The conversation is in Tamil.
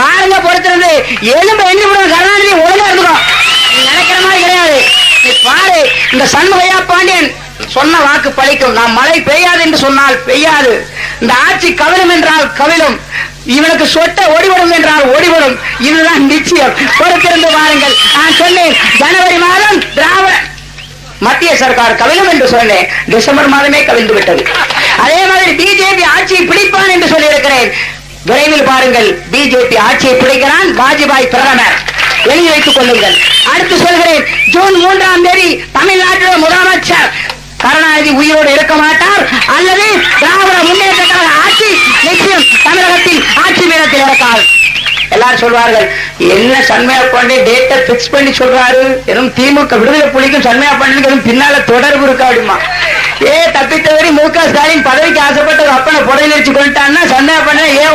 பாருங்க பொறுத்திருந்து. எலும்பு எண்ணி விடுற கருணாநிதி ஒழுங்கா இருந்துக்கும் நினைக்கிற மாதிரி கிடையாது. நீ பாரு இந்த சண்முகையா பாண்டியன் சொன்ன வாக்கு பழிக்கும். நான் மழை பெய்யாது என்று சொன்னால் பெய்யாது. இந்த ஆட்சி கவிழும் என்றால் கவிழும். இவனுக்கு சொட்ட ஓடிவிடும் என்றால் ஓடிவிடும் இதுதான் நிச்சயம். பொறுத்திருந்து வாருங்கள். நான் சொன்னேன் ஜனவரி மாதம் திராவிட மத்திய சர்க்கார் கவிழும் என்று சொன்னேன். டிசம்பர் மாதமே கவிழ்ந்து விட்டது அதே மாதிரி பிஜேபி ஆட்சியை பிடிப்பான் என்று சொல்லியிருக்கிறேன் விரைவில் பாருங்கள். பிஜேபி ஆட்சியை பிடிக்கிறான் வாஜ்பாய் பிரதமர். எழுதி வைத்துக் கொள்ளுங்கள். அடுத்து சொல்கிறேன். ஜூன் மூன்றாம் தேதி தமிழ்நாட்டில் முதலமைச்சர் கருணாநிதி உயிரோடு இருக்க மாட்டார். அல்லது திராவிட முன்னேற்ற கழக ஆட்சி நிச்சயம் தமிழகத்தில் ஆட்சி பீடத்தில் இருக்கார் எல்லாரும் சொல்வார்கள் என்ன சண்மையா பாண்டே டேட்டை பிக்ஸ் பண்ணி சொல்றாரு? எதுவும் திமுக விடுதலை புலிக்கும் சண்மையா பாண்டியனுக்கு பின்னால தொடர்பு இருக்கா அப்படிமா ஏ தப்பித்தவரி மு க ஸ்டாலின் பதவிக்கு ஆசைப்பட்டு அப்பனை புடவை கொண்டுட்டான்னா சண்மையா பாண்டியன் ஏன்